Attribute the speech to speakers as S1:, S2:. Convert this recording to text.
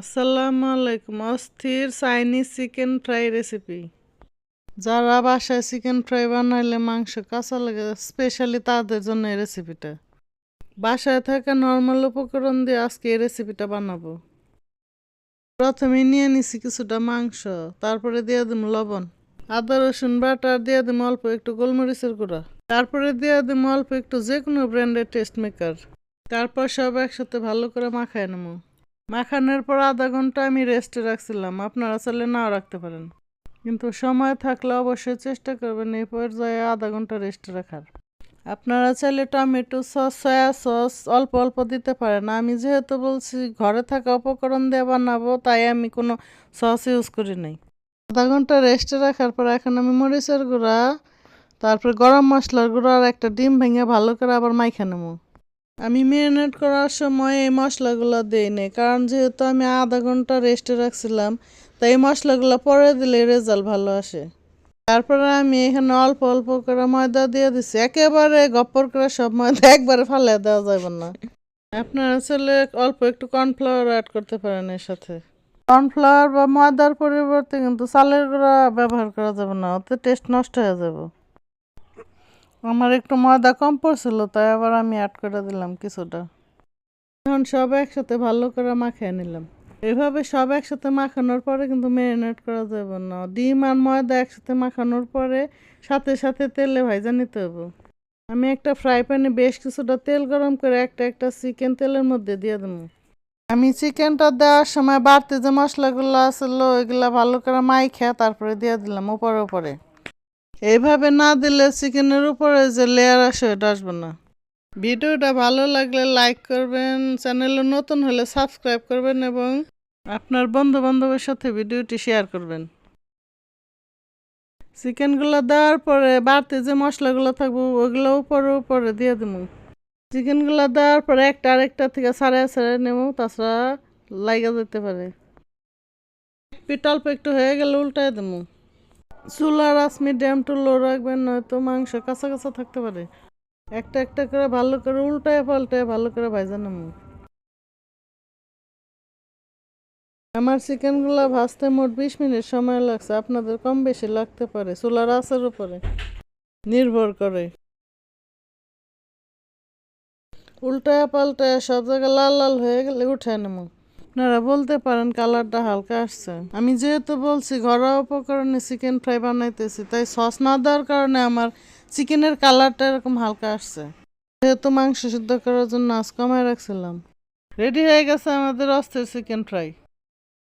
S1: আসসালামু আলাইকুম, অস্থির চাইনিজ চিকেন ফ্রাই রেসিপি যারা বাসায় চিকেন ফ্রাই বানাইলে মাংস কাঁচা লাগে স্পেশালি তাদের জন্য এই রেসিপিটা বাসায় থাকা নর্মাল উপকরণ দিয়ে আজকে এই রেসিপিটা বানাবো। প্রথমে নিয়ে নিছি কিছুটা মাংস, তারপরে দিয়ে দিম লবণ। আদা, রসুন, বাটার দিয়ে দিম অল্প একটু গোলমরিচের গুঁড়া। তারপরে দিয়ে দিম অল্প একটু যে কোনো ব্র্যান্ডের টেস্ট মেকার তারপর সব একসাথে ভালো করে মাখায় নেব। মাখানোর পর আধা ঘণ্টা আমি রেস্টে রাখছিলাম। আপনারা চাইলে নাও রাখতে পারেন। কিন্তু সময় থাকলে অবশ্যই চেষ্টা করবেন এই পর্যায়ে আধা ঘণ্টা রেস্টে রাখার। আপনারা চাইলে টমেটো সস সয়া সস অল্প অল্প দিতে পারেন। আমি যেহেতু বলছি ঘরে থাকা উপকরণ দিয়ে বানাবো, তাই আমি কোনো সস ইউজ করি নাই। আধা ঘণ্টা রেস্টে রাখার পর এখন আমি মরিচের গুঁড়া, তারপর গরম মশলার গুঁড়া আর একটা ডিম ভেঙে ভালো করে আবার মাইখা নেব। আমি ম্যারিনেট করার সময় এই মশলাগুলো দিই নি কারণ যেহেতু আমি আধা ঘণ্টা রেস্টে রাখছিলাম, তাই এই মশলাগুলো পরে দিলে রেজাল্ট ভালো আসে। তারপরে আমি এখানে অল্প অল্প করে ময়দা দিয়ে দিছি, একেবারে গপ্পর করে সব ময়দা একবারে ফালে দেওয়া যাবে না। আপনারা চাইলে অল্প একটু কর্নফ্লাওয়ার অ্যাড করতে পারেন এর সাথে। কর্নফ্লাওয়ার বা ময়দার পরিবর্তে কিন্তু চালের গুঁড়া ব্যবহার করা যাবে না, ওতে টেস্ট নষ্ট হয়ে যাবে। আমার একটু ময়দা কম পড়ছিল, তাই আবার আমি অ্যাড করে দিলাম কিছুটা। এখন সব একসাথে ভালো করে মাখিয়ে নিলাম। এভাবে সব একসাথে মাখানোর পরে কিন্তু ম্যারিনেট করা যাবে না। ডিম আর ময়দা একসাথে মাখানোর পরে সাথে সাথে তেলে ভাইজা নিতে হবে। আমি একটা ফ্রাই প্যানে বেশ কিছুটা তেল গরম করে একটা একটা চিকেন তেলের মধ্যে দিয়ে দেবো। আমি চিকেনটা দেওয়ার সময় বাড়তি যে মশলাগুলো আসলো ওইগুলো ভালো করে মাইখা তারপরে দিয়ে দিলাম উপরে উপরে। এইভাবে না দিলে চিকেনের উপরে যে লেয়ার আসে ওটা আসবে না। ভিডিওটা ভালো লাগলে লাইক করবেন চ্যানেলে নতুন হলে সাবস্ক্রাইব করবেন এবং আপনার বন্ধু বান্ধবের সাথে ভিডিওটি শেয়ার করবেন। চিকেনগুলো দেওয়ার পরে বাড়তি যে মশলাগুলো থাকব ওগুলো উপরে উপরে দিয়ে দেবো। চিকেনগুলো দেওয়ার পরে একটা আরেকটা থেকে সাড়ে সাড়ে নেব, তাছাড়া লাইগা যেতে পারে। অল্প একটু হয়ে গেলে উল্টায় দেবো। চুলার আঁচ মিডিয়াম টু লো রাখবেন, নয়তো মাংস কাঁচা কাঁচা থাকতে পারে। একটা একটা করে ভালো করে উল্টায় পাল্টায় ভালো করে ভাজা নেব। আমার চিকেনগুলো ভাজতে মোট বিশ মিনিট সময় লাগছে, আপনাদের কম বেশি লাগতে পারে, চুলার আঁচের উপরে নির্ভর করে। উল্টায় পাল্টায় সব জায়গায় লাল লাল হয়ে গেলে উঠে নেব। আপনারা বলতে পারেন কালারটা হালকা আসছে। আমি যেহেতু বলছি ঘরোয়া উপকরণে চিকেন ফ্রাই বানাইতেছি, তাই সস না দেওয়ার কারণে আমার চিকেনের কালারটা এরকম হালকা আসছে। যেহেতু মাংস সিদ্ধ করার জন্য আজ কমায় রাখছিলাম। রেডি হয়ে গেছে আমাদের অস্থির চিকেন ফ্রাই।